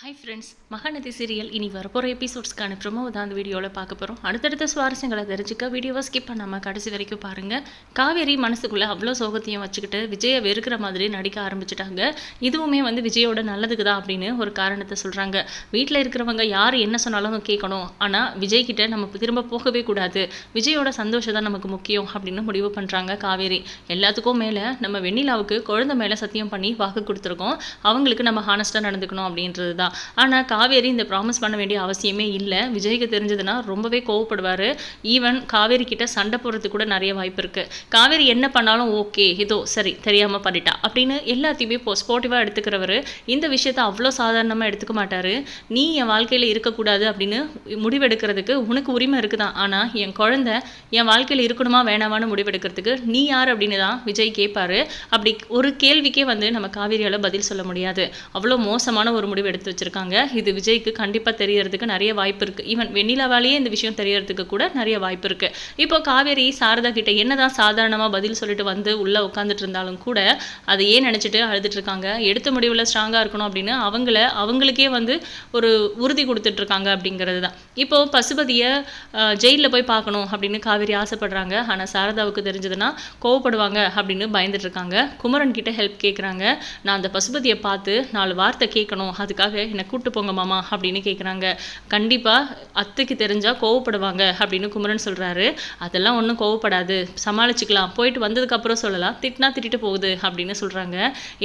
Hi friends Mahanadi serial இனி வரப்போகிற எபிசோட்ஸ்க்கான promo தான் அந்த வீடியோவில் பார்க்க போகிறோம் அடுத்தடுத்த சுவாரஸ்யங்களை தெரிஞ்சுக்க வீடியோவை ஸ்கிப் பண்ணாமல் கடைசி வரைக்கும் பாருங்கள் காவேரி மனசுக்குள்ளே அவ்வளோ சோகத்தையும் வச்சுக்கிட்டு விஜயை வெறுக்கிற மாதிரி நடிக்க ஆரம்பிச்சிட்டாங்க. இதுவுமே வந்து விஜயோட நல்லதுக்கு தான் அப்படின்னு ஒரு காரணத்தை சொல்கிறாங்க வீட்டில் இருக்கிறவங்க யார் என்ன சொன்னாலும் கேட்கணும். ஆனால் விஜய்கிட்ட நம்ம திரும்ப போகவே கூடாது. விஜயோட சந்தோஷம் தான் நமக்கு முக்கியம் அப்படின்னு முடிவு பண்ணுறாங்க காவேரி. எல்லாத்துக்கும் மேலே நம்ம வெண்ணிலாவுக்கு குழந்தை மேலே சத்தியம் பண்ணி வாக்கு கொடுத்துருக்கோம். அவங்களுக்கு நம்ம ஹானஸ்ட்டாக நடந்துக்கணும் அப்படின்றது தான் ஆனால் காவேரி இந்த ப்ராமிஸ் பண்ண வேண்டிய அவசியமே இல்லை. விஜய்க்கு தெரிஞ்சதுன்னா ரொம்பவே கோவப்படுவார். ஈவன் காவேரி கிட்ட சண்டை போடுறதுக்கு கூட நிறைய வாய்ப்பு இருக்குது காவேரி என்ன பண்ணாலும் ஓகே இதோ சரி தெரியாமல் பண்ணிட்டா அப்படின்னு எல்லாத்தையுமே இப்போ ஸ்போர்ட்டிவாக எடுத்துக்கிறவர். இந்த விஷயத்தை அவ்வளோ சாதாரணமாக எடுத்துக்க மாட்டார். நீ என் வாழ்க்கையில் இருக்கக்கூடாது அப்படின்னு முடிவெடுக்கிறதுக்கு உனக்கு உரிமை இருக்குதான் ஆனால் என் குழந்தை என் வாழ்க்கையில் இருக்கணுமா வேணாமான்னு முடிவெடுக்கிறதுக்கு நீ யார் அப்படின்னு தான் விஜய் கேட்பாரு. அப்படி ஒரு கேள்விக்கே வந்து நம்ம காவேரியால் பதில் சொல்ல முடியாது. அவ்வளோ மோசமான ஒரு முடிவு எடுத்து வச்சுருக்காங்க. இது விஜய்க்கு கண்டிப்பாக தெரியறதுக்கு நிறைய வாய்ப்பு இருக்குது ஈவன் வெண்ணிலாவாலேயே இந்த விஷயம் தெரியறதுக்கு கூட நிறைய வாய்ப்பு இருக்குது இப்போ காவேரி சாரதா கிட்ட என்னதான் சாதாரணமாக பதில் சொல்லிட்டு வந்து உள்ளே உட்காந்துட்டு இருந்தாலும் கூட அதை ஏன் நினச்சிட்டு அழுதுட்டு இருக்காங்க? எடுத்த முடிவில் ஸ்ட்ராங்காக இருக்கணும் அப்படின்னு அவங்கள அவங்களுக்கே வந்து ஒரு உறுதி கொடுத்துட்டு இருக்காங்க அப்படிங்கிறது தான். இப்போ பசுபதியை ஜெயிலில் போய் பார்க்கணும் அப்படின்னு காவேரி ஆசைப்படுறாங்க. ஆனால் சாரதாவுக்கு தெரிஞ்சதுன்னா கோவப்படுவாங்க அப்படின்னு பயந்துட்டு இருக்காங்க. குமரன் கிட்ட ஹெல்ப் கேட்குறாங்க நான் அந்த பசுபதியை பார்த்து நாலு வார்த்தை கேட்கணும். அதுக்காக என்னை கூட்டு போங்க மாமா அப்படின்னு கேட்குறாங்க கண்டிப்பாக அத்தைக்கு தெரிஞ்சால் கோவப்படுவாங்க அப்படின்னு குமரன் சொல்கிறாரு அதெல்லாம் ஒன்றும் கோவப்படாது. சமாளிச்சுக்கலாம். போயிட்டு வந்ததுக்கப்புறம் சொல்லலாம். திட்டினா திட்டிட்டு போகுது அப்படின்னு சொல்கிறாங்க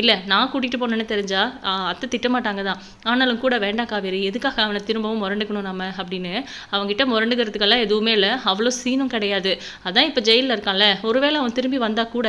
இல்லை நான் கூட்டிகிட்டு போனேன்னு தெரிஞ்சால் அத்தை திட்ட மாட்டாங்க தான் ஆனாலும் கூட வேண்டாம் காவேரி. எதுக்காக அவனை திரும்பவும் முரண்டுக்கணும் நம்ம அப்படின்னு. அவங்ககிட்ட முரண்டுக்கிறதுக்கெல்லாம் எதுவுமே இல்லை. அவ்வளோ சீனும் கிடையாது. அதான் இப்போ ஜெயிலில் இருக்கான்ல. ஒருவேளை அவன் திரும்பி வந்தால் கூட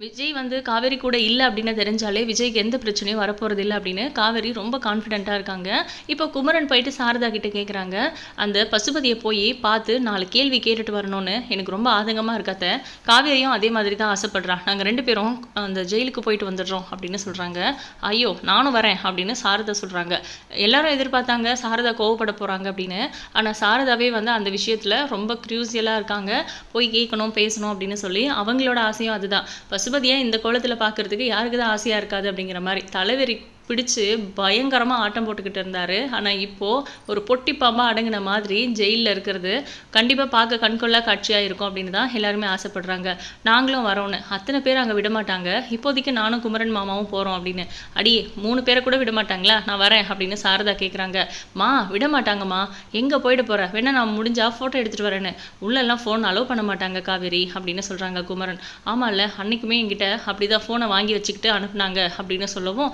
விஜய் வந்து காவேரி கூட இல்லை அப்படின்னு தெரிஞ்சாலே விஜய்க்கு எந்த பிரச்சனையும் வரப்போகிறது இல்லை அப்படின்னு காவேரி ரொம்ப கான்ஃபிடென்ட்டாக இருக்காங்க. இப்போ குமரன் போயிட்டு சாரதா கிட்ட கேட்குறாங்க அந்த பசுபதியை போய் பார்த்து நாலு கேள்வி கேட்டுட்டு வரணும்னு எனக்கு ரொம்ப ஆதங்கமாக இருக்காத்த காவேரியும் அதே மாதிரி தான் ஆசைப்படுறா. நாங்கள் ரெண்டு பேரும் அந்த ஜெயிலுக்கு போயிட்டு வந்துடுறோம் அப்படின்னு சொல்கிறாங்க ஐயோ நானும் வரேன் அப்படின்னு சாரதா சொல்கிறாங்க எல்லாரும் எதிர்பார்த்தாங்க சாரதா கோவப்பட போகிறாங்க அப்படின்னு. ஆனால் சாரதாவே வந்து அந்த விஷயத்தில் ரொம்ப க்ரூசியலாக இருக்காங்க. போய் கேட்கணும் பேசணும் அப்படின்னு சொல்லி அவங்களோட ஆசையும் அதுதான். பசுபதியை இந்த கோலத்தில் பார்க்கறதுக்கு யாருக்கு தான் ஆசையாக இருக்காது அப்படிங்கிற மாதிரி தலைவரி பிடிச்சு பயங்கரமாக ஆட்டம் போட்டுக்கிட்டு இருந்தார். ஆனால் இப்போது ஒரு பொட்டி பாம்பாக அடங்கின மாதிரி ஜெயிலில் இருக்கிறது கண்டிப்பாக பார்க்க கண்கொள்ளா காட்சியாக இருக்கும் அப்படின்னு தான் எல்லாருமே ஆசைப்படுறாங்க. நாங்களும் வரோன்னு. அத்தனை பேர் அங்கே விடமாட்டாங்க இப்போதைக்கு நானும் குமரன் மாமாவும் போகிறோம் அப்படின்னு. அடியே மூணு பேரை கூட விட மாட்டாங்களா? நான் வரேன் அப்படின்னு சாரதா கேட்குறாங்க மா விட மாட்டாங்கம்மா. எங்கே போயிட போகிற வேணா நான் முடிஞ்சால் ஃபோட்டோ எடுத்துகிட்டு வரேன்னு. உள்ளெல்லாம் ஃபோன் அலோவ் பண்ண மாட்டாங்க காவேரி அப்படின்னு சொல்கிறாங்க குமரன். ஆமாம்ல அன்னைக்குமே என்கிட்ட அப்படி தான் ஃபோனை வாங்கி வச்சுக்கிட்டு அனுப்புனாங்க அப்படின்னு சொல்லவும்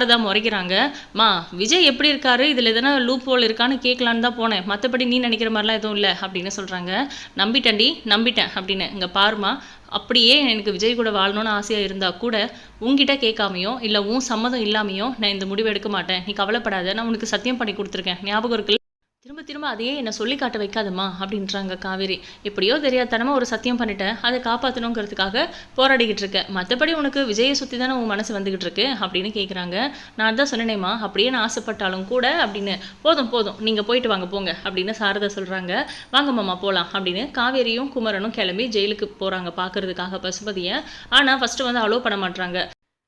சாரதா முறைக்கிறாங்க. மா விஜய் எப்படி இருக்காரு? இதில் எதனா லூப் ஹோல் இருக்கான்னு கேட்கலான்னு தான் போனேன். மற்றபடி நீ நினைக்கிற மாதிரிலாம் எதுவும் இல்லை அப்படின்னு சொல்கிறாங்க நம்பிட்டேன்டி நம்பிட்டேன் அப்படின்னு. இங்கே பாருமா அப்படியே எனக்கு விஜய் கூட வாழணும்னு ஆசையாக இருந்தால் கூட உன்கிட்ட கேட்காமையோ இல்லை உன் சம்மதம் இல்லாமையோ நான் இந்த முடிவு எடுக்க மாட்டேன். நீ கவலைப்படாத நான் உனக்கு சத்தியம் பண்ணி கொடுத்துருக்கேன். ஞாபகம் இருக்குல்ல? திரும்ப திரும்ப அதையே என்னை சொல்லி காட்ட வைக்காதம்மா அப்படின்றாங்க காவேரி. எப்படியோ தெரியாதனமாக ஒரு சத்தியம் பண்ணிட்டேன். அதை காப்பாற்றணுங்கிறதுக்காக போராடிக்கிட்டு இருக்கேன். மற்றபடி உனக்கு விஜயை சுற்றி தானே உன் மனசு வந்துக்கிட்டு இருக்கு அப்படின்னு கேட்குறாங்க நான் தான் சொன்னேனேம்மா அப்படியே நான் ஆசைப்பட்டாலும் கூட அப்படின்னு. போதும் போதும் நீங்கள் போயிட்டு வாங்க போங்க அப்படின்னு சாரதா சொல்கிறாங்க வாங்க மாமா போகலாம் அப்படின்னு காவேரியும் குமரனும் கிளம்பி ஜெயிலுக்கு போகிறாங்க பார்க்கறதுக்காக பசுபதியை. ஆனால் ஃபஸ்ட்டு வந்து அலோவ் பண்ண மாட்டாங்க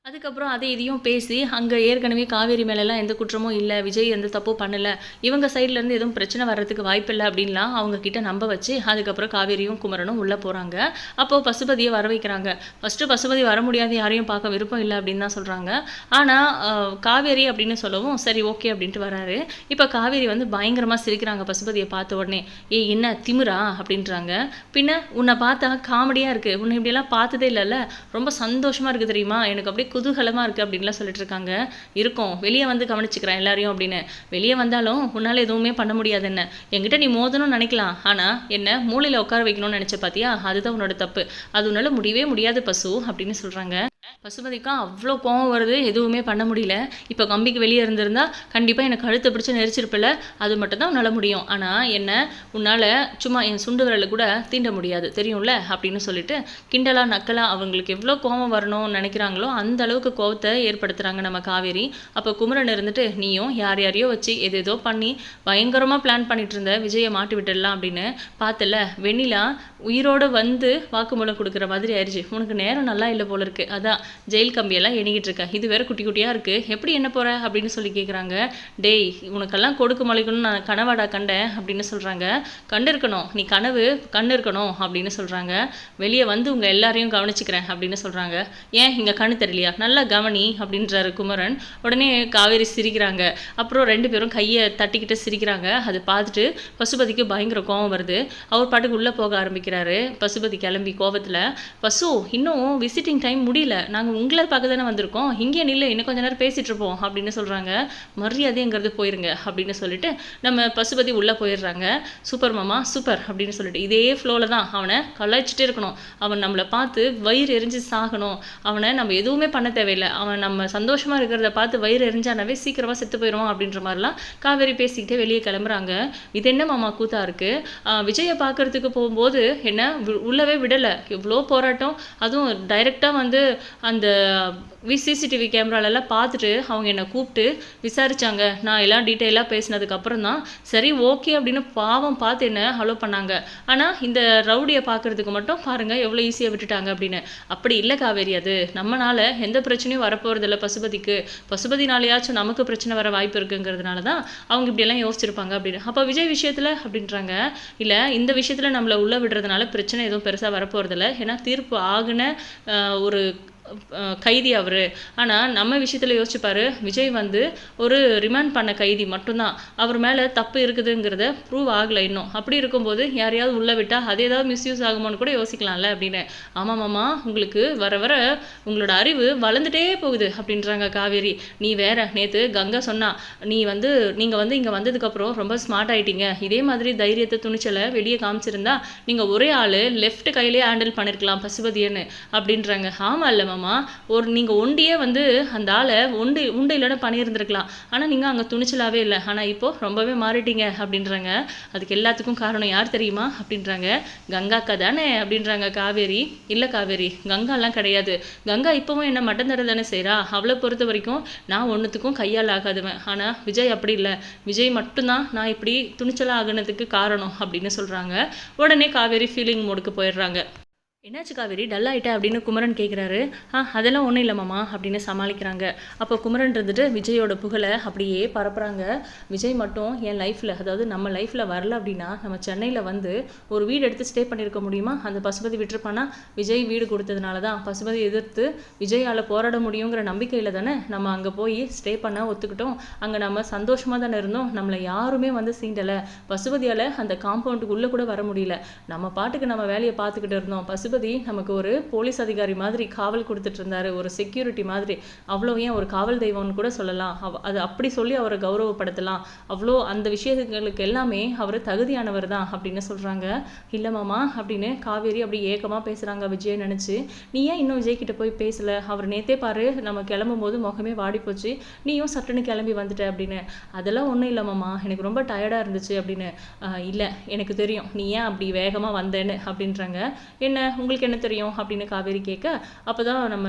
அதுக்கப்புறம் அதை இதையும் பேசி அங்கே ஏற்கனவே காவேரி மேலெல்லாம் எந்த குற்றமும் இல்லை விஜய் எந்த தப்பும் பண்ணலை இவங்க சைட்லேருந்து எதுவும் பிரச்சனை வர்றதுக்கு வாய்ப்பில்லை அப்படின்லாம் அவங்க கிட்ட நம்ப வச்சு அதுக்கப்புறம் காவேரியும் குமரனும் உள்ளே போகிறாங்க அப்போது பசுபதியை வர வைக்கிறாங்க. ஃபஸ்ட்டு பசுபதி வர முடியாது யாரையும் பார்க்க விருப்பம் இல்லை அப்படின்னு தான் சொல்கிறாங்க ஆனால் காவேரி அப்படின்னு சொல்லவும் சரி ஓகே அப்படின்ட்டு வராரு. இப்போ காவேரி வந்து பயங்கரமாக சிரிக்கிறாங்க பசுபதியை பார்த்த உடனே. ஏய் என்ன திமிரா? அப்படின்றாங்க. பின்ன உன்னை பார்த்தா காமெடியாக இருக்குது உன்னை இப்படியெல்லாம் பார்த்ததே இல்லைல்ல. ரொம்ப சந்தோஷமாக இருக்குது தெரியுமா? எனக்கு அப்படியே குதூகலமாக இருக்குது அப்படின்லாம் சொல்லிட்டு இருக்காங்க இருக்கும். வெளியே வந்து கவனிச்சுக்கிறேன் எல்லாரையும் அப்படின்னு. வெளியே வந்தாலும் உன்னால் எதுவுமே பண்ண முடியாது என்ன? என்கிட்ட நீ மோதணும்னு நினைக்கலாம். ஆனால் என்ன? மூளையில் உட்கார வைக்கணும்னு நினச்ச பார்த்தியா அதுதான் உன்னோட தப்பு. அது உன்னால் முடியவே முடியாது பசு அப்படின்னு சொல்கிறாங்க பசுபதிக்கும் அவ்வளோ கோவம் வருது எதுவுமே பண்ண முடியல. இப்போ கம்பிக்கு வெளியே இருந்திருந்தா கண்டிப்பாக எனக்கு கழுத்தை பிடிச்சி நெரிச்சிருப்பில்ல அது மட்டும் தான் உன்னால் முடியும். ஆனால் என்ன உன்னால் சும்மா என் சுண்டு விரலை கூட தீண்ட முடியாது தெரியும்ல? அப்படின்னு சொல்லிட்டு கிண்டலா நக்கலா அவங்களுக்கு எவ்வளோ கோவம் வரணும்னு நினைக்கிறாங்களோ அந்த அளவுக்கு கோவத்தை ஏற்படுத்துகிறாங்க நம்ம காவேரி. அப்போ குமரன் இருந்துட்டு நீயும் யார் யாரையோ வச்சு எது ஏதோ பண்ணி பயங்கரமாக பிளான் பண்ணிட்டு இருந்த விஜயை மாட்டி விட்டுடலாம் அப்படின்னு பார்த்தல வெண்ணிலா உயிரோடு வந்து வாக்குமூலம் கொடுக்குற மாதிரி ஆயிடுச்சு உனக்கு நேரம் நல்லா இல்லை போல இருக்கு. அதான் ஜெயில் கம்பியெல்லாம் எண்ணிக்கிட்டு இருக்க. இது வேற குட்டி குட்டியாக இருக்குது எப்படி என்ன போகிற அப்படின்னு சொல்லி கேட்குறாங்க டேய் உனக்கெல்லாம் கொடுக்க மலைக்கணும்னு நான் கனவாடா கண்டேன் அப்படின்னு சொல்கிறாங்க கண்டு இருக்கணும். நீ கனவு கண்ணு இருக்கணும் அப்படின்னு சொல்கிறாங்க வெளியே வந்து உங்கள் எல்லாரையும் கவனிச்சுக்கிறேன் அப்படின்னு சொல்கிறாங்க ஏன் இங்கே கண்ணு தெரியலையா? நல்லா கவனி அப்படின்றாரு குமரன். உடனே காவேரி சிரிக்கிறாங்க. அப்புறம் ரெண்டு பேரும் கையை தட்டிக்கிட்டு சிரிக்கிறாங்க. அது பார்த்துட்டு பசுபதிக்கு பயங்கர கோவம் வருது. அவர் பாட்டுக்கு உள்ளே போக ஆரம்பிக்கிறாரு. பசுபதி கிளம்பி கோவத்தில் பசு இன்னும் விசிட்டிங் டைம் முடியல. நான் நாங்கள் உங்களை பார்க்க தானே வந்திருக்கோம். இங்கே நில்லை இன்னும் கொஞ்ச நேரம் பேசிகிட்டு இருப்போம் அப்படின்னு சொல்கிறாங்க மரியாதைங்கிறது போயிருங்க அப்படின்னு சொல்லிட்டு நம்ம பசுபதி உள்ளே போயிடுறாங்க. சூப்பர் மாமா சூப்பர் அப்படின்னு சொல்லிட்டு இதே ஃப்ளோவில் தான் அவனை கலாய்ச்சிட்டே இருக்கணும். அவன் நம்மளை பார்த்து வயிறு எரிஞ்சு சாகணும். அவனை நம்ம எதுவுமே பண்ண தேவையில்லை. அவன் நம்ம சந்தோஷமாக இருக்கிறத பார்த்து வயிறு எரிஞ்சானாவே சீக்கிரமாக செத்து போயிடுவான் அப்படின்ற மாதிரிலாம் காவேரி பேசிக்கிட்டே வெளியே கிளம்புறாங்க. இது என்ன மாமா கூத்தா இருக்குது விஜயை பார்க்கறதுக்கு போகும்போது என்ன உள்ளவே விடலை. எவ்வளோ போராட்டம். அதுவும் டைரெக்டாக வந்து அந்த சிசிடிவி கேமராலெல்லாம் பார்த்துட்டு அவங்க என்னை கூப்பிட்டு விசாரித்தாங்க நான் எல்லாம் டீட்டெயிலாக பேசினதுக்கப்புறம் தான் சரி ஓகே அப்படின்னு பாவம் பார்த்து என்ன ஹலோ பண்ணாங்க. ஆனால் இந்த ரவுடியை பார்க்கறதுக்கு மட்டும் பாருங்க எவ்வளோ ஈஸியாக விட்டுட்டாங்க அப்படின்னு. அப்படி இல்லை காவேரி அது. நம்மளால் எந்த பிரச்சனையும் வரப்போகிறதில்ல பசுபதிக்கு. பசுபதினாலேயாச்சும் நமக்கு பிரச்சனை வர வாய்ப்பு இருக்குங்கிறதுனால தான் அவங்க இப்படியெல்லாம் யோசிச்சிருப்பாங்க அப்படின்னு. அப்போ விஜய் விஷயத்தில் அப்படின்றாங்க இல்லை இந்த விஷயத்தில் நம்மளை உள்ளே விடுறதுனால பிரச்சனை எதுவும் பெருசாக வரப்போகிறதில்ல ஏன்னா தீர்ப்பு ஆகுன ஒரு கைதி அவர். ஆனால் நம்ம விஷயத்தில் யோசிச்சுப்பாரு விஜய் வந்து ஒரு ரிமாண்ட் பண்ண கைதி மட்டும்தான். அவர் மேலே தப்பு இருக்குதுங்கிறத ப்ரூவ் ஆகலை இன்னும். அப்படி இருக்கும்போது யாரையாவது உள்ளே விட்டால் அது ஏதாவது மிஸ்யூஸ் ஆகுமோன்னு கூட யோசிக்கலாம்ல அப்படின்னு. ஆமாம் மாமா உங்களுக்கு வர வர உங்களோட அறிவு வளர்ந்துட்டே போகுது அப்படின்றாங்க காவேரி. நீ வேற நேற்று கங்கா சொன்னா நீ வந்து நீங்கள் வந்து இங்கே வந்ததுக்கப்புறம் ரொம்ப ஸ்மார்ட் ஆகிட்டீங்க இதே மாதிரி தைரியத்தை துணிச்சலை வெளியே காமிச்சிருந்தா நீங்கள் ஒரே ஆள் லெஃப்ட் கையிலே ஹேண்டில் பண்ணியிருக்கலாம் பசுபதியன்னு அப்படின்றாங்க. ஆமாம் இல்லை மாமா. ஒரு நீங்கள் ஒண்டியே வந்து அந்த ஆளை ஒண்டு உண்டு இல்லைன்னு பண்ணியிருந்திருக்கலாம். ஆனால் நீங்கள் அங்கே துணிச்சலாகவே இல்லை. ஆனால் இப்போ ரொம்பவே மாறிட்டீங்க அப்படின்றாங்க. அதுக்கு எல்லாத்துக்கும் காரணம் யார் தெரியுமா? அப்படின்றாங்க. கங்காக்கா தானே? அப்படின்றாங்க காவேரி. இல்லை காவேரி கங்காலாம் கிடையாது. கங்கா இப்போவும் என்ன மட்டன் தர தானே செய்கிறா அவளை பொறுத்த வரைக்கும் நான் ஒன்றுத்துக்கும் கையால் ஆகாதுவேன். ஆனால் விஜய் அப்படி இல்லை. விஜய் மட்டும்தான் நான் இப்படி துணிச்சலாக ஆகுனதுக்கு காரணம் அப்படின்னு சொல்கிறாங்க உடனே காவேரி ஃபீலிங் மோடுக்கு போயிடுறாங்க. என்னாச்சு காவேரி? டல் ஆயிட்ட அப்படின்னு குமரன் கேட்குறாரு ஆ அதெல்லாம் ஒன்றும் இல்லை அப்படின்னு சமாளிக்கிறாங்க. அப்போ குமரன் இருந்துட்டு விஜயோட புகழை அப்படியே பரப்புகிறாங்க விஜய் மட்டும் என் லைஃப்பில் அதாவது நம்ம லைஃப்பில் வரல அப்படின்னா நம்ம சென்னையில் வந்து ஒரு வீடு எடுத்து ஸ்டே பண்ணியிருக்க முடியுமா? அந்த பசுபதி விட்டுருப்பானா? விஜய் வீடு கொடுத்ததுனால தான் பசுபதி எதிர்த்து விஜயால் போராட முடியுங்கிற நம்பிக்கையில் தானே நம்ம அங்கே போய் ஸ்டே பண்ண ஒத்துக்கிட்டோம். அங்கே நம்ம சந்தோஷமாக தானே இருந்தோம். நம்மளை யாருமே வந்து சீண்டலை. பசுபதியால் அந்த காம்பவுண்டுக்கு உள்ளே கூட வர முடியல. நம்ம பாட்டுக்கு நம்ம வேலையை பார்த்துக்கிட்டு இருந்தோம். பசு பசுபதி நமக்கு ஒரு போலீஸ் அதிகாரி மாதிரி காவல் கொடுத்துட்டு இருந்தாரு ஒரு செக்யூரிட்டி மாதிரி. அவ்வளோ ஏன் ஒரு காவல் தெய்வம்னு கூட சொல்லலாம். அவ- அது அப்படி சொல்லி அவரை கௌரவப்படுத்தலாம். அவ்வளோ அந்த விஷயங்களுக்கு எல்லாமே அவர் தகுதியானவர் தான் அப்படின்னு சொல்கிறாங்க இல்லை மாமா அப்படின்னு காவேரி அப்படி ஏக்கமாக பேசுகிறாங்க விஜய் நினச்சி நீ ஏன் இன்னும் விஜய் கிட்ட போய் பேசல? அவர் நேத்தே பாரு நம்ம கிளம்பும் போது முகமே வாடி போச்சு. நீயும் சட்டுன்னு கிளம்பி வந்துட்ட? அப்படின்னு. அதெல்லாம் ஒன்றும் இல்லை மாமா. எனக்கு ரொம்ப டயர்டாக இருந்துச்சு அப்படின்னு. இல்லை. எனக்கு தெரியும். நீ ஏன் அப்படி வேகமாக வந்தேன்னு அப்படின்றாங்க. என்ன? உங்களுக்கு என்ன தெரியும் அப்படின்னு காவேரி கேட்க அப்போ தான் நம்ம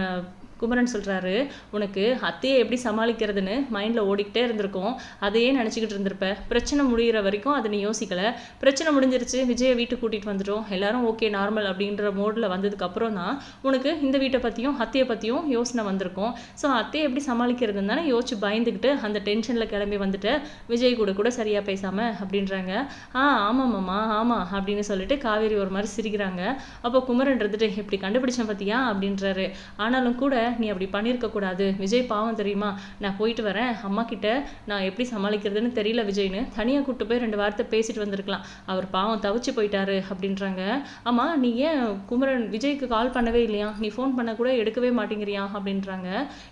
குமரன் சொல்கிறாரு உனக்கு அத்தையை எப்படி சமாளிக்கிறதுன்னு மைண்டில் ஓடிக்கிட்டே இருந்திருக்கும். அதையே நினச்சிக்கிட்டு இருந்திருப்ப. பிரச்சனை முடிகிற வரைக்கும் அதை நீ யோசிக்கலை. பிரச்சனை முடிஞ்சிருச்சு. விஜயை வீட்டுக்கு கூட்டிகிட்டு வந்துட்டோம். எல்லாரும் ஓகே நார்மல் அப்படின்ற மோடில் வந்ததுக்கப்புறம் தான் உனக்கு இந்த வீட்டை பற்றியும் அத்தையை பற்றியும் யோசனை வந்திருக்கும். ஸோ அத்தையை எப்படி சமாளிக்கிறதுன்னு தானே யோசிச்சு பயந்துக்கிட்டு அந்த டென்ஷனில் கிளம்பி வந்துட்டு விஜய் கூட கூட சரியாக பேசாமல் அப்படின்றாங்க. ஆ ஆமாம்மாம்மா ஆமாம் அப்படின்னு சொல்லிட்டு காவேரி ஒரு மாதிரி சிரிக்கிறாங்க. அப்போ குமரன் இருந்துட்டு இப்படி கண்டுபிடிச்சேன் பார்த்தியா அப்படின்றாரு. ஆனாலும் கூட நீ அப்படி பண்ணியிருக்க கூடாது. விஜய் பாவம் தெரியுமா? நான் போயிட்டு வரேன். அம்மா கிட்ட நான் எப்படி சமாளிக்கிறதுன்னு தெரியல விஜய்னு. தனியாக கூட்டு போய் ரெண்டு வார்த்தை பேசிட்டு வந்திருக்கலாம். அவர் பாவம் தவிச்சு போயிட்டாரு அப்படின்றாங்க. ஆமா நீ ஏன் குமரன் விஜய்க்கு கால் பண்ணவே இல்லையா? நீ ஃபோன் பண்ண கூட எடுக்கவே மாட்டேங்கிறியா? அப்படின்றாங்க.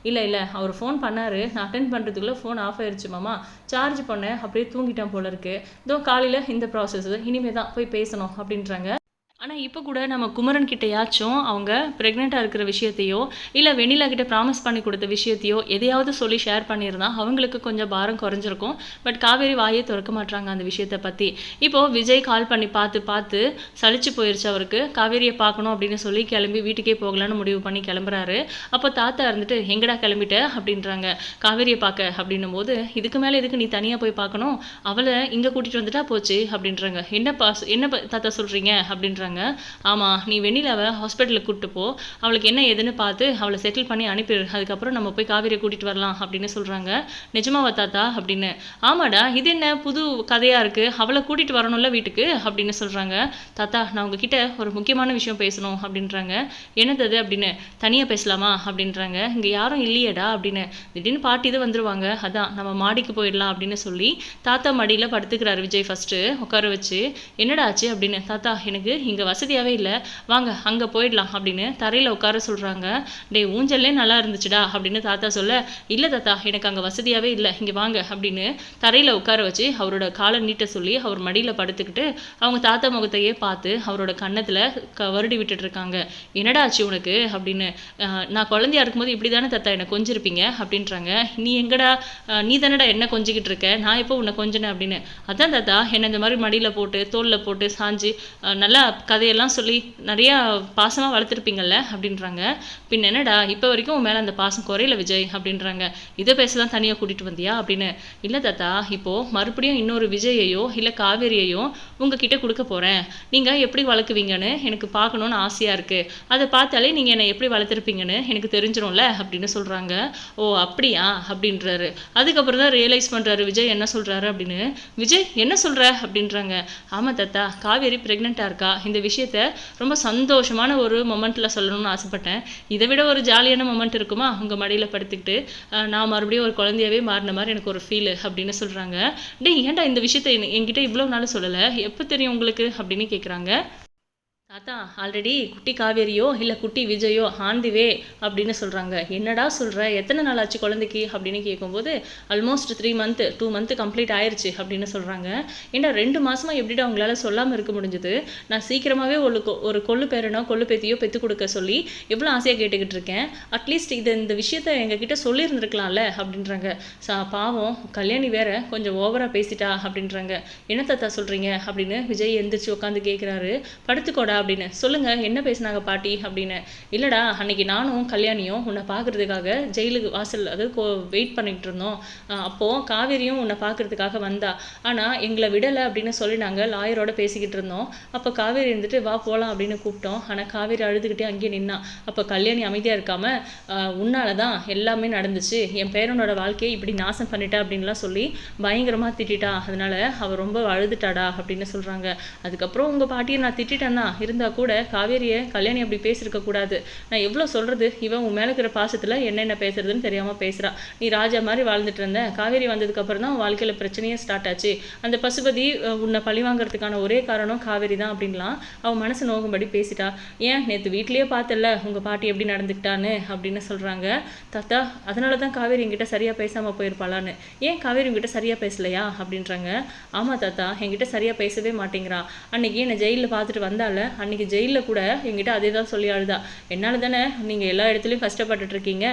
இல்லை இல்லை அவர் ஃபோன் பண்ணாரு. நான் அட்டன் பண்ணுறதுக்குள்ளே ஃபோன் ஆஃப் ஆயிடுச்சு மாமா. சார்ஜ் பண்ணேன். அப்படியே தூங்கிட்டேன் போல இருக்கு. இதோ காலையில் இந்த ப்ராசஸ் இனிமே தான் போய் பேசணும் அப்படின்றாங்க. ஆனால் இப்போ கூட நம்ம குமரன் கிட்டேயாச்சும் அவங்க ப்ரெக்னெண்ட்டாக இருக்கிற விஷயத்தையோ இல்லை வெண்ணிலா கிட்ட ப்ராமிஸ் பண்ணி கொடுத்த விஷயத்தையோ எதையாவது சொல்லி ஷேர் பண்ணியிருந்தா அவங்களுக்கு கொஞ்சம் பாரம் குறைஞ்சிருக்கும். பட் காவேரி வாயே திறக்க மாட்றாங்க அந்த விஷயத்தை பற்றி இப்போது விஜய் கால் பண்ணி பார்த்து பார்த்து சலிச்சு போயிருச்சு அவருக்கு. காவேரியை பார்க்கணும் அப்படின்னு சொல்லி கிளம்பி வீட்டுக்கே போகலான்னு முடிவு பண்ணி கிளம்புறாரு. அப்போ தாத்தா இருந்துட்டு எங்கடா கிளம்பிட்ட? அப்படின்றாங்க. காவேரியை பார்க்க அப்படின்னும் போது இதுக்கு மேலே எதுக்கு நீ தனியாக போய் பார்க்கணும்? அவளை இங்கே கூட்டிகிட்டு வந்துட்டா போச்சு. அப்படின்றாங்க. என்ன பாஸ் என்ன தாத்தா சொல்கிறீங்க அப்படின்றாங்க. சொல்கிறாங்க ஆமாம் நீ வெண்ணிலாவை ஹாஸ்பிட்டலுக்கு கூப்பிட்டு போ. அவளுக்கு என்ன ஏதுன்னு பார்த்து அவளை செட்டில் பண்ணி அனுப்பிடு அதுக்கப்புறம் நம்ம போய் காவேரியை கூட்டிகிட்டு வரலாம் அப்படின்னு சொல்கிறாங்க நிஜமாவா தாத்தா? அப்படின்னு. ஆமாடா இது என்ன புது கதையாக இருக்குது அவளை கூட்டிகிட்டு வரணும்ல வீட்டுக்கு? அப்படின்னு சொல்கிறாங்க தாத்தா நான் உங்ககிட்ட ஒரு முக்கியமான விஷயம் பேசணும் அப்படின்றாங்க. என்னது அது? அப்படின்னு. தனியாக பேசலாமா? அப்படின்றாங்க. இங்கே யாரும் இல்லையேடா அப்படின்னு. திடீர்னு பாட்டி இது வந்துருவாங்க. அதான் நம்ம மாடிக்கு போயிடலாம் அப்படின்னு சொல்லி தாத்தா மடியில் படுத்துக்கிறாரு விஜய் ஃபஸ்ட்டு உட்கார வச்சு என்னடா ஆச்சு? அப்படின்னு. தாத்தா எனக்கு இங்கே வசதியாகவே இல்லை. வாங்க அங்கே போயிடலாம் அப்படின்னு தரையில் உட்கார சொல்கிறாங்க டேய் ஊஞ்சல்லே நல்லா இருந்துச்சுடா அப்படின்னு தாத்தா சொல்ல இல்லை தாத்தா எனக்கு அங்கே வசதியாகவே இல்லை. இங்கே வாங்க அப்படின்னு தரையில் உட்கார வச்சு அவரோட காலை நீட்ட சொல்லி அவர் மடியில் படுத்துக்கிட்டு அவங்க தாத்தா முகத்தையே பார்த்து அவரோட கன்னத்தில் க வருடி விட்டுட்டு இருக்காங்க. என்னடா ஆச்சு உனக்கு? அப்படின்னு நான் குழந்தையா இருக்கும்போது இப்படி தானே தாத்தா என்னை கொஞ்சிருப்பீங்க? அப்படின்றாங்க. நீ எங்கடா நீ தானடா என்ன கொஞ்சிக்கிட்டு இருக்க? நான் எப்போ உன்னை கொஞ்சினேன்? அப்படின்னு அதான் தாத்தா என்னை இந்த மாதிரி மடியில் போட்டு தோளில் போட்டு சாஞ்சு நல்லா கதையெல்லாம் சொல்லி நிறையா பாசமாக வளர்த்துருப்பீங்கள்ல அப்படின்றாங்க. பின் என்னடா இப்போ வரைக்கும் உன் மேலே அந்த பாசம் குறையில விஜய் அப்படின்றாங்க. இதை பேச தான் தனியாக கூட்டிகிட்டு வந்தியா அப்படின்னு. இல்லை தாத்தா இப்போது மறுபடியும் இன்னொரு விஜயையோ இல்லை காவேரியையோ உங்ககிட்ட கொடுக்க போகிறேன் நீங்கள் எப்படி வளர்க்குவீங்கன்னு எனக்கு பார்க்கணுன்னு ஆசையாக இருக்குது அதை பார்த்தாலே நீங்கள் என்னை எப்படி வளர்த்துருப்பீங்கன்னு எனக்கு தெரிஞ்சிடும்ல அப்படின்னு சொல்கிறாங்க ஓ அப்படியா? அப்படின்றாரு. அதுக்கப்புறம் தான் ரியலைஸ் பண்ணுறாரு விஜய் என்ன சொல்கிறாரு அப்படின்னு. விஜய் என்ன சொல்கிற அப்படின்றாங்க. ஆமாம் தாத்தா காவேரி ப்ரெக்னெண்ட்டாக இருக்கா? இந்த விஷயத்த ரொம்ப சந்தோஷமான ஒரு மொமெண்ட்டில் சொல்லணும்னு ஆசைப்பட்டேன். இதை விட ஒரு ஜாலியான மொமெண்ட் இருக்குமா? அவங்க மடியில் படுத்துக்கிட்டு அஹ், நான் மறுபடியும் ஒரு குழந்தையாவே மாறின மாதிரி எனக்கு ஒரு ஃபீல் அப்படின்னு சொல்கிறாங்க டேய் ஏன்டா இந்த விஷயத்த என்கிட்ட இவ்வளோ நாள் சொல்லலை? எப்போ தெரியும் உங்களுக்கு? அப்படின்னு கேட்குறாங்க தாத்தா ஆல்ரெடி குட்டி காவேரியோ இல்லை குட்டி விஜயோ ஆந்திவே அப்படின்னு சொல்கிறாங்க என்னடா சொல்கிற எத்தனை நாள் ஆச்சு குழந்தைக்கு? அப்படின்னு கேட்கும்போது almost three month two month complete ஆயிடுச்சு அப்படின்னு சொல்கிறாங்க ஏன்டா ரெண்டு மாதமாக எப்படிடா உங்களால் சொல்லாமல் இருக்க முடிஞ்சது? நான் சீக்கிரமாகவே ஒரு கொ- ஒரு கொள்ளு பேரனோ கொள்ளு பேத்தியோ பெற்று கொடுக்க சொல்லி எவ்வளோ ஆசையாக கேட்டுக்கிட்டு இருக்கேன். அட்லீஸ்ட் இது இந்த விஷயத்த எங்ககிட்ட சொல்லியிருந்துருக்கலாம்ல அப்படின்றாங்க. சா பாவம் கல்யாணி வேற கொஞ்சம் ஓவராக பேசிட்டா அப்படின்றாங்க. என்ன தாத்தா சொல்கிறீங்க அப்படின்னு விஜய் எந்திரிச்சு உட்காந்து கேட்குறாரு படுத்துக்கோடா அப்படின்னு. சொல்லுங்க என்ன பேசினாங்க பாட்டி அப்படின்னு. இல்லடா அன்னைக்கு நானும் கல்யாணியும் உன்னை பார்க்கறதுக்காக ஜெயிலுக்கு வாசல் அதாவது வெயிட் பண்ணிட்டு இருந்தோம். அப்போது அப்போ காவேரியும் உன்னை பார்க்கறதுக்காக வந்தா. ஆனா எங்களை விடலை அப்படின்னு சொல்லி நாங்கள் லாயரோட பேசிக்கிட்டு இருந்தோம். அப்போ காவேரி இருந்துட்டு வா போகலாம் அப்படின்னு கூப்பிட்டோம். ஆனா காவேரி அழுதுகிட்டே அங்கேயே நின்னா. அப்போ கல்யாணி அமைதியா இருக்காம உன்னால தான் எல்லாமே நடந்துச்சு. என் பேரனோட வாழ்க்கையை இப்படி நாசம் பண்ணிட்டா அப்படின்லாம் சொல்லி பயங்கரமா திட்டிட்டா. அதனால அவள் ரொம்ப அழுதுட்டாடா அப்படின்னு சொல்றாங்க. அதுக்கப்புறம் உங்க பாட்டியை நான் திட்டிட்டேன் இருந்தால் கூட காவேரியை கல்யாணி அப்படி பேசியிருக்க கூடாது. நான் எவ்வளோ சொல்கிறது இவன் உன் மேலே இருக்கிற பாசத்தில் என்னென்ன பேசுறதுன்னு தெரியாமல் பேசுகிறான் நீ ராஜா மாதிரி வாழ்ந்துட்டு இருந்த. காவேரி வந்ததுக்கப்புறம் தான் வாழ்க்கையில் பிரச்சனையே ஸ்டார்ட் ஆச்சு. அந்த பசுபதி உன்னை பழி வாங்குறதுக்கான ஒரே காரணம் காவேரி தான் அப்படின்லாம் அவன் மனசு நோகும்படி பேசிட்டா. ஏன் நேற்று வீட்லேயே பார்த்தல உங்கள் பாட்டி எப்படி நடந்துக்கிட்டான்னு? அப்படின்னு சொல்கிறாங்க தாத்தா அதனால தான் காவேரி என்கிட்ட சரியாக பேசாமல் போயிருப்பாளான்னு. ஏன் காவேரி உங்ககிட்ட சரியாக பேசலையா? அப்படின்றாங்க. ஆமாம் தாத்தா என்கிட்ட சரியாக பேசவே மாட்டேங்கிறா. அன்னைக்கு என்னை ஜெயிலில் பார்த்துட்டு வந்தால அன்றைக்கி ஜெயிலில் கூட என்கிட்ட அதே தான் சொல்லி அழுதா. என்னால் தானே நீங்கள் எல்லா இடத்துலையும் கஷ்டப்பட்டுட்டு இருக்கீங்க.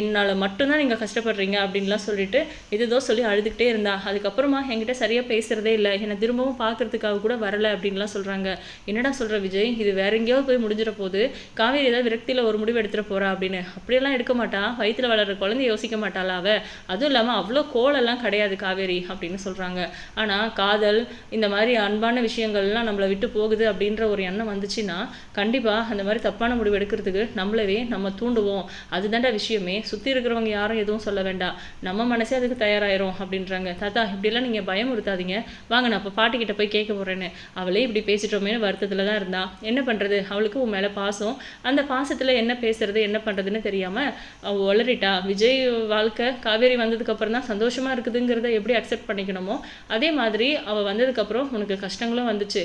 என்னால் மட்டும்தான் நீங்கள் கஷ்டப்படுறீங்க அப்படின்லாம் சொல்லிட்டு இதுதோ சொல்லி அழுதுகிட்டே இருந்தா. அதுக்கப்புறமா என்கிட்ட சரியாக பேசுகிறதே இல்லை. என்னை திரும்பவும் பார்க்கறதுக்காக கூட வரலை அப்படின்லாம் சொல்கிறாங்க என்னடா சொல்கிற விஜய்? இது வேற எங்கேயோ போய் முடிஞ்சிட போது காவேரி ஏதாவது விரக்தியில் ஒரு முடிவு எடுத்துகிட்டு போகிறா அப்படின்னு. அப்படியெல்லாம் எடுக்க மாட்டா. வயிற்றில் வளர்ற குழந்தை யோசிக்க மாட்டாளா அவ? அதுவும் இல்லாமல் அவ்வளோ கோலெல்லாம் கிடையாது காவேரி அப்படின்னு சொல்கிறாங்க ஆனால் காதல் இந்த மாதிரி அன்பான விஷயங்கள்லாம் நம்மளை விட்டு போகுது அப்படின்ற ஒரு எண்ணம் வந்துச்சுன்னா கண்டிப்பாக அந்த மாதிரி தப்பான முடிவு எடுக்கிறதுக்கு நம்மளவே நம்ம தூண்டுவோம். அதுதான்டா விஷயமே. சுற்றி இருக்கிறவங்க யாரும் எதுவும் சொல்ல வேண்டாம். நம்ம மனசே அதுக்கு தயாராயிரும் அப்படின்றாங்க. தாத்தா இப்படிலாம் நீங்கள் பயமுறுத்தாதீங்க. வாங்க நான் இப்போ பாட்டிக்கிட்ட போய் கேட்க போகிறேன்னு அவளே இப்படி பேசிட்டோமேனு வருத்தத்தில் தான் இருந்தா. என்ன பண்ணுறது அவளுக்கு உன் மேலே பாசம். அந்த பாசத்தில் என்ன பேசுறது என்ன பண்ணுறதுன்னு தெரியாமல் அவள் உளறிட்டா. விஜய் வாழ்க்கை காவேரி வந்ததுக்கப்புறம் தான் சந்தோஷமாக இருக்குதுங்கிறத எப்படி அக்செப்ட் பண்ணிக்கணுமோ அதே மாதிரி அவள் வந்ததுக்கப்புறம் உனக்கு கஷ்டங்களும் வந்துச்சு.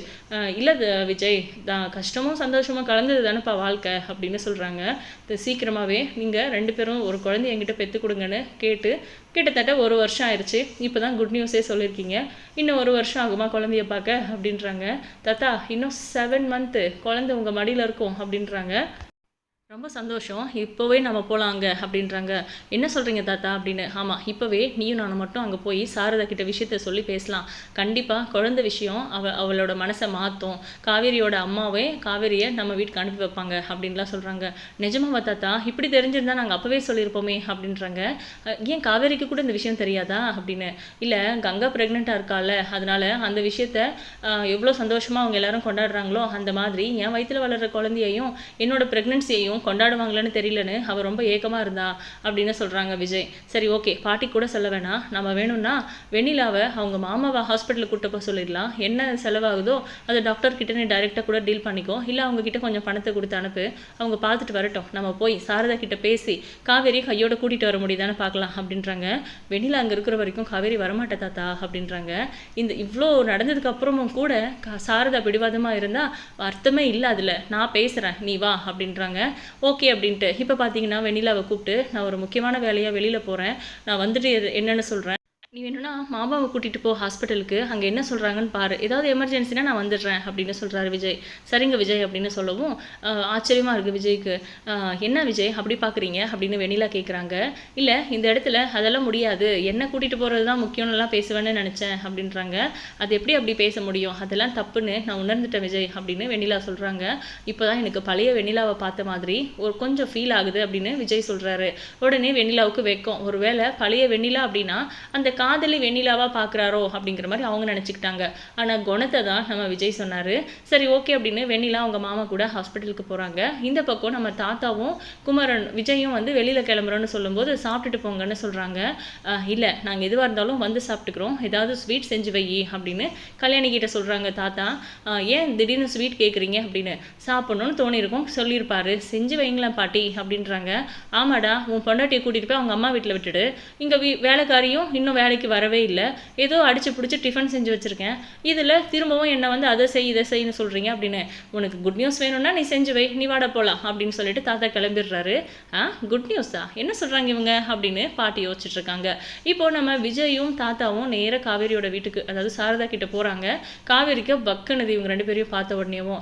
இல்லை விஜய். தான் கஷ்டமும் சந்தோஷமும் கலந்தது தானேப்பா வாழ்க்கை அப்படின்னு சொல்கிறாங்க இது சீக்கிரமாகவே நீங்கள் ரெண்டு பேரும் ஒரு குழந்தைய என்கிட்ட பெற்று கொடுங்கன்னு கேட்டு கிட்டத்தட்ட ஒரு வருஷம் ஆயிடுச்சு இப்போ தான் குட் நியூஸே சொல்லியிருக்கீங்க. இன்னும் ஒரு வருஷம் ஆகுமா குழந்தைய பார்க்க? அப்படின்றாங்க. தத்தா இன்னும் செவன் மந்த்து குழந்தை உங்கள் மடியில் இருக்கும் அப்படின்றாங்க. ரொம்ப சந்தோஷம். இப்போவே நம்ம போகலாம் அங்கே அப்படின்றாங்க. என்ன சொல்கிறீங்க தாத்தா? அப்படின்னு. ஆமாம் இப்போவே நீயும் நானும் மட்டும் அங்கே போய் சாரதா கிட்ட விஷயத்த சொல்லி பேசலாம். கண்டிப்பாக குழந்த விஷயம் அவ அவளோட மனசை மாற்றும் காவேரியோட அம்மாவே காவேரியை நம்ம வீட்டுக்கு அனுப்பி வைப்பாங்க அப்படின்லாம் சொல்கிறாங்க நிஜமாவா தாத்தா? இப்படி தெரிஞ்சிருந்தா நாங்கள் அப்போவே சொல்லியிருப்போமே அப்படின்றாங்க. ஏன் காவேரிக்கு கூட இந்த விஷயம் தெரியாதா? அப்படின்னு. இல்லை கங்கா ப்ரெக்னெண்ட்டாக இருக்கால. அதனால் அந்த விஷயத்த எவ்வளோ சந்தோஷமாக அவங்க எல்லாரும் கொண்டாடுறாங்களோ அந்த மாதிரி என் வயிற்றில் வளர்கிற குழந்தையையும் என்னோட ப்ரெக்னென்சியையும் கொண்டாடுவாங்களான்னு தெரியலன்னு அவள் ரொம்ப ஏக்கமாக இருந்தா அப்படின்னு சொல்கிறாங்க விஜய். சரி ஓகே. பாட்டி கூட சொல்ல வேணாம் நம்ம வேணும்னா வெண்ணிலாவை அவங்க மாமாவை ஹாஸ்பிட்டலுக்கு கூட்ட போக சொல்லிடலாம். என்ன செலவாகுதோ அதை டாக்டர் கிட்ட நீ டைரெக்டாக கூட டீல் பண்ணிக்கோ. இல்லை அவங்க கிட்ட கொஞ்சம் பணத்தை கொடுத்து அனுப்பு. அவங்க பார்த்துட்டு வரட்டும். நம்ம போய் சாரதா கிட்ட பேசி காவேரி கையோட கூட்டிகிட்டு வர முடியுதான்னு பார்க்கலாம் அப்படின்றாங்க. வெண்ணிலா அங்கே இருக்கிற வரைக்கும் காவேரி வரமாட்டே தாத்தா அப்படின்றாங்க. இந்த இவ்வளோ நடந்ததுக்கு அப்புறமும் கூட சாரதா பிடிவாதமாக இருந்தால் அர்த்தமே இல்லை அதில். நான் பேசுகிறேன் நீ வா அப்படின்றாங்க. ஓகே அப்படின்ட்டு. இப்போ பார்த்தீங்கன்னா வெண்ணிலாவை கூப்பிட்டு நான் ஒரு முக்கியமான வேலையாக வெளியில் போகிறேன் நான் வந்துட்டு என்னென்னு என்னன்னு சொல்கிறேன் நீ வேணும்னா மாமாவை கூட்டிகிட்டு போ ஹாஸ்பிட்டலுக்கு அங்கே என்ன சொல்கிறாங்கன்னு பாரு. ஏதாவது எமர்ஜென்சினா நான் வந்துடுறேன் அப்படின்னு சொல்கிறாரு விஜய். சரிங்க விஜய் அப்படின்னு சொல்லவும் ஆச்சரியமாக இருக்குது விஜய்க்கு. என்ன விஜய்? அப்படி பார்க்குறீங்க அப்படின்னு வெண்ணிலா கேட்குறாங்க இல்லை இந்த இடத்துல அதெல்லாம் முடியாது. என்ன கூட்டிகிட்டு போகிறது தான் முக்கியம்லாம் பேசுவேன்னு நினச்சேன் அப்படின்றாங்க. அது எப்படி அப்படி பேச முடியும்? அதெல்லாம் தப்புன்னு நான் உணர்ந்துட்டேன் விஜய் அப்படின்னு வெண்ணிலா சொல்கிறாங்க இப்போ தான் எனக்கு பழைய வெண்ணிலாவை பார்த்த மாதிரி ஒரு கொஞ்சம் ஃபீல் ஆகுது அப்படின்னு விஜய் சொல்கிறாரு உடனே வெண்ணிலாவுக்கு வெக்கம். ஒருவேளை பழைய வெண்ணிலா அப்படின்னா அந்த காதலி வெண்ணிலாவாக பார்க்குறாரோ அப்படிங்கிற மாதிரி அவங்க நினச்சிக்கிட்டாங்க. ஆனால் குணத்தை தான் நம்ம விஜய் சொன்னார். சரி ஓகே அப்படின்னு வெண்ணிலா அவங்க மாமா கூட ஹாஸ்பிட்டலுக்கு போகிறாங்க இந்த பக்கம் நம்ம தாத்தாவும் குமரன் விஜயும் வந்து வெளியில் கிளம்புறோன்னு சொல்லும்போது சாப்பிட்டுட்டு போங்கன்னு சொல்கிறாங்க இல்லை நாங்கள் எதுவாக இருந்தாலும் வந்து சாப்பிட்டுக்கிறோம். ஏதாவது ஸ்வீட் செஞ்சு வை அப்படின்னு கல்யாணி கிட்ட சொல்கிறாங்க தாத்தா. ஏன் திடீர்னு ஸ்வீட் கேட்குறீங்க அப்படின்னு. சாப்பிட்ணுன்னு தோணியிருக்கும் சொல்லியிருப்பாரு. செஞ்சு வைங்களேன் பாட்டி அப்படின்றாங்க. ஆமாடா உன் பொண்டாட்டியை கூட்டிகிட்டு போய் அவங்க அம்மா வீட்டில் விட்டுடு. இங்கே வீ வேலைக்காரியும் இன்னும் வேலைக்கு வரவே இல்லை. ஏதோ அடிச்சு பிடிச்சி டிஃபன் செஞ்சு வச்சுருக்கேன். இதில் திரும்பவும் என்னை வந்து அதை செய் இதை செய்ன்னு சொல்கிறீங்க அப்படின்னு. உனக்கு குட் நியூஸ் வேணும்னா நீ செஞ்சு வை நீ வாட போகலாம் அப்படின்னு சொல்லிட்டு தாத்தா கிளம்பிடுறாரு. ஆ குட் நியூஸா என்ன சொல்கிறாங்க இவங்க? அப்படின்னு பாட்டி யோசிச்சுட்ருக்காங்க இப்போது இப்போ நம்ம விஜயும் தாத்தாவும் நேராக காவேரியோட வீட்டுக்கு அதாவது சாரதா கிட்ட போகிறாங்க காவேரிக்கு பக்குனது இவங்க ரெண்டு பேரையும் பார்த்த உடனேவும்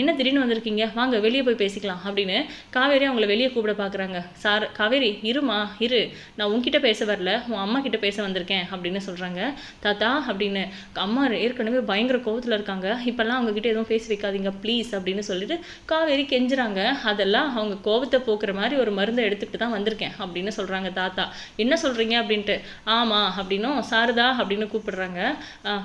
என்ன திடீர்னு வந்திருக்கீங்க? வாங்க வெளியே போய் பேசிக்கலாம் அப்படின்னு காவேரி அவங்கள வெளியே கூப்பிட பார்க்குறாங்க சார் காவேரி இருமா இரு. நான் உன்கிட்ட பேச வரல உன் அம்மா கிட்ட பேச வந்திருக்கேன். அப்படின்னு சொல்கிறாங்க தாத்தா அப்படின்னு. அம்மா ஏற்கனவே பயங்கர கோவத்தில் இருக்காங்க. இப்போல்லாம் அவங்க கிட்ட எதுவும் பேசி வைக்காதீங்க ப்ளீஸ் அப்படின்னு சொல்லிட்டு காவேரி கெஞ்சுறாங்க. அதெல்லாம் அவங்க கோவத்தை போக்குற மாதிரி ஒரு மருந்தை எடுத்துக்கிட்டு தான் வந்திருக்கேன் அப்படின்னு சொல்கிறாங்க தாத்தா. என்ன சொல்கிறீங்க அப்படின்ட்டு. ஆமாம் அப்படின்னும். சாரதா அப்படின்னு கூப்பிடுறாங்க.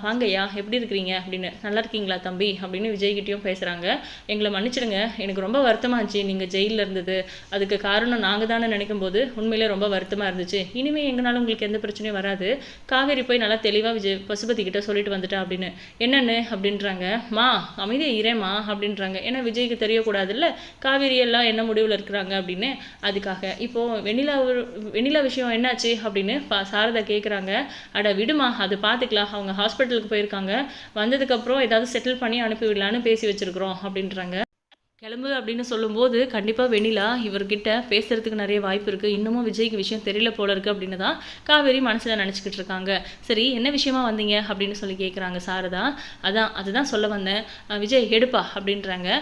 வாங்கய்யா எப்படி இருக்கிறீங்க? அப்படின்னு. நல்லா இருக்கீங்களா தம்பி? அப்படின்னு விஜய்கிட்டயும் பேசுகிறாங்க எங்களை மன்னிச்சிடுங்க. எனக்கு ரொம்ப வருத்தமாச்சு. நீங்கள் ஜெயிலில் இருந்தது. அதுக்கு காரணம் நாங்கள் தானே நினைக்கும் போது உண்மையிலே ரொம்ப வருத்தமாக இருந்துச்சு. இனிமேல் எங்கனாலும் உங்களுக்கு எந்த பிரச்சனையும் வராது. காவேரி போய் நல்லா தெளிவாக விஜய் பசுபதி கிட்ட சொல்லிட்டு வந்துட்டா அப்படின்னு. என்னென்னு? அப்படின்றாங்க. மா அமைதியை இரேம்மா அப்படின்றாங்க. ஏன்னா விஜய்க்கு தெரியக்கூடாதுல்ல காவேரி எல்லாம் என்ன முடிவில் இருக்கிறாங்க அப்படின்னு. அதுக்காக இப்போ வெண்ணிலா வெண்ணிலா விஷயம் என்னாச்சு? அப்படின்னு பா சாரதா கேட்குறாங்க அட விடுமா அது பார்த்துக்கலாம் அவங்க ஹாஸ்பிட்டலுக்கு போயிருக்காங்க. வந்ததுக்கப்புறம் ஏதாவது செட்டில் பண்ணி அனுப்பிவிடலான்னு பேசி வச்சிருக்கிறோம் அப்படின்றாங்க. கிளம்பு அப்படின்னு சொல்லும்போது கண்டிப்பாக வெண்ணிலா இவர்கிட்ட பேசுகிறதுக்கு நிறைய வாய்ப்பு இருக்குது இன்னமும் விஜய்க்கு விஷயம் தெரியல போல இருக்குது அப்படின்னு தான் காவேரி மனசில் நினச்சிக்கிட்டு இருக்காங்க. சரி என்ன விஷயமா வந்தீங்க அப்படின்னு சொல்லி கேட்குறாங்க சாரதா. அதான் அதுதான் சொல்ல வந்தேன். விஜய் எடுப்பா அப்படின்றாங்க.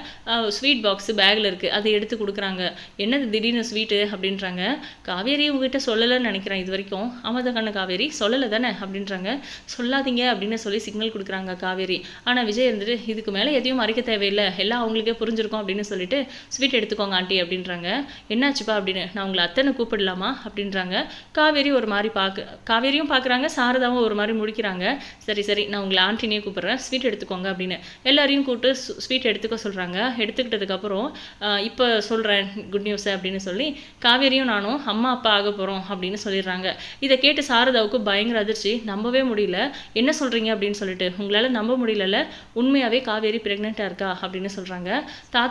ஸ்வீட் பாக்ஸ் பேக்கில் இருக்குது அதை எடுத்து கொடுக்குறாங்க. என்னது திடீர்னு ஸ்வீட்டு அப்படின்றாங்க. காவேரி உங்ககிட்ட சொல்லலைன்னு நினைக்கிறேன் இது வரைக்கும். ஆமாம் கண்ணு காவேரி? சொல்லலை தானே அப்படின்றாங்க. சொல்லாதீங்க அப்படின்னு சொல்லி சிக்னல் கொடுக்குறாங்க காவேரி. ஆனால் விஜய் இருந்துட்டு இதுக்கு மேலே எதையும் மறைக்க தேவையில்லை. எல்லாம் அவங்களுக்கே புரிஞ்சிருக்கும் அப்படின்னு சொல்லிட்டு ஸ்வீட் எடுத்துக்கோங்க ஆண்டி அப்படின்றாங்க. என்னாச்சுப்பா? அப்படின்னு நான் உங்களை அத்தனை கூப்பிடலாமா? அப்படின்றாங்க. காவேரி ஒரு மாதிரி பார்க்க காவேரியும் பார்க்குறாங்க சாரதாவும் ஒரு மாதிரி முடிக்கிறாங்க. சரி சரி நான் உங்களை ஆண்டினியே கூப்பிட்றேன். ஸ்வீட் எடுத்துக்கோங்க அப்படின்னு. எல்லாரையும் கூப்பிட்டு ஸ்வீட் எடுத்துக்க சொல்கிறாங்க எடுத்துக்கிட்டதுக்கப்புறம் இப்போ சொல்கிறேன் குட் நியூஸ் அப்படின்னு சொல்லி காவேரியும் நானும் அம்மா அப்பா ஆக போகிறோம் அப்படின்னு சொல்லிடுறாங்க. இதை கேட்டு சாரதாவுக்கு பயங்கர அதிர்ச்சி. நம்பவே முடியல. என்ன சொல்கிறீங்க அப்படின்னு சொல்லிட்டு உங்களால் நம்ப முடியலல்ல. உண்மையாகவே காவேரி ப்ரெக்னெண்ட்டாக இருக்கா? அப்படின்னு சொல்கிறாங்க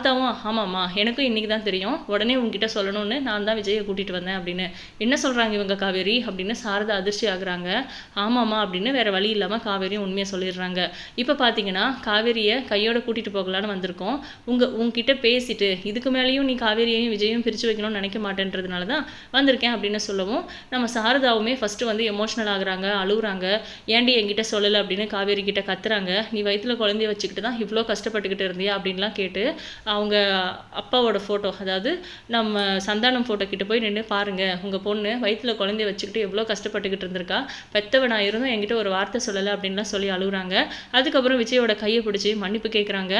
தாத்தாவும் ஆமாம்மா எனக்கும் இன்றைக்கி தான் தெரியும். உடனே உங்ககிட்ட சொல்லணும்னு நான் தான் விஜயை கூட்டிகிட்டு வந்தேன் அப்படின்னு. என்ன சொல்கிறாங்க இவங்க காவேரி? அப்படின்னு சாரதா அதிர்ச்சி ஆகுறாங்க. ஆமாம்மா அப்படின்னு வேற வழி இல்லாமல் காவேரியும் உண்மையை சொல்லிடுறாங்க. இப்போ பார்த்தீங்கன்னா காவேரியை கையோட கூட்டிகிட்டு போகலான்னு வந்திருக்கோம். உங்கள் உங்ககிட்ட பேசிட்டு இதுக்கு மேலேயும் நீ காவேரியையும் விஜயையும் பிரித்து வைக்கணும்னு நினைக்க மாட்டேன்றதுனால தான் வந்திருக்கேன் அப்படின்னு சொல்லவும் நம்ம சாரதாவுமே ஃபஸ்ட்டு வந்து எமோஷ்னல் ஆகுறாங்க அழுகுறாங்க. ஏன்டி என்கிட்ட சொல்லலை அப்படின்னு காவேரி கிட்ட கத்துறாங்க. நீ வயித்துல குழந்தைய வச்சுக்கிட்டு தான் இவ்வளோ கஷ்டப்பட்டுக்கிட்டு இருந்தியா அப்படின்லாம் கேட்டு அவங்க அப்பாவோட ஃபோட்டோ அதாவது நம்ம சந்தானம் ஃபோட்டோ கிட்ட போய் நின்று பாருங்கள் உங்கள் பொண்ணு வயிற்றில் குழந்தைய வச்சுக்கிட்டு எவ்வளோ கஷ்டப்பட்டுக்கிட்டு இருந்திருக்கா? பெத்தவனா இருந்தும் என்கிட்ட ஒரு வார்த்தை சொல்லலை அப்படின்லாம் சொல்லி அழுகுறாங்க. அதுக்கப்புறம் விஜயோட கையை பிடிச்சி மன்னிப்பு கேட்குறாங்க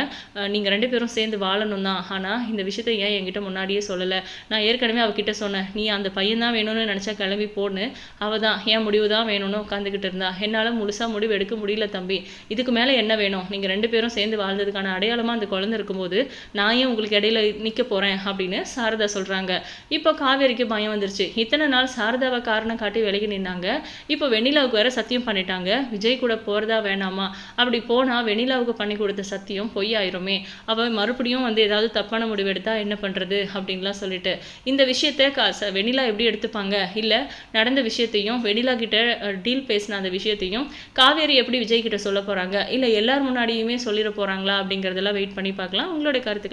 நீங்கள் ரெண்டு பேரும் சேர்ந்து வாழணும் தான். ஆனால் இந்த விஷயத்தை ஏன் என்கிட்ட முன்னாடியே சொல்லலை? நான் ஏற்கனவே அவகிட்ட சொன்னேன் நீ அந்த பையன் தான் வேணும்னு நினச்சா கிளம்பி போன்னு. அவள் தான் என் முடிவு தான் வேணும்னு உட்காந்துக்கிட்டு இருந்தா. என்னால் முழுசாக முடிவு எடுக்க முடியல தம்பி. இதுக்கு மேலே என்ன வேணும்? நீங்கள் ரெண்டு பேரும் சேர்ந்து வாழ்ந்ததுக்கான அடையாளமாக அந்த குழந்தை இருக்கும்போது நான் நான் ஏன் உங்களுக்கு இடையில நிற்க போகிறேன் அப்படின்னு சாரதா சொல்கிறாங்க இப்போ காவேரிக்கு பயம் வந்துருச்சு. இத்தனை நாள் சாரதாவை காரணம் காட்டி விலகி நின்னாங்க. இப்போ வெண்ணிலாவுக்கு வேற சத்தியம் பண்ணிட்டாங்க. விஜய் கூட போகிறதா வேணாமா? அப்படி போனால் வெண்ணிலாவுக்கு பண்ணி கொடுத்த சத்தியம் பொய்யாயிருமே. அவள் மறுபடியும் வந்து ஏதாவது தப்பான முடிவு எடுத்தால் என்ன பண்ணுறது அப்படின்லாம் சொல்லிட்டு. இந்த விஷயத்த கா ச- வெண்ணிலா எப்படி எடுத்துப்பாங்க? இல்லை நடந்த விஷயத்தையும் வெண்ணிலா கிட்ட டீல் பேசின அந்த விஷயத்தையும் காவேரி எப்படி விஜய் கிட்ட சொல்ல போகிறாங்க இல்லை எல்லார் முன்னாடியுமே சொல்லிட போகிறாங்களா அப்படிங்கிறதெல்லாம் வெயிட் பண்ணி பார்க்கலாம். உங்களுடைய கருத்துக்கள்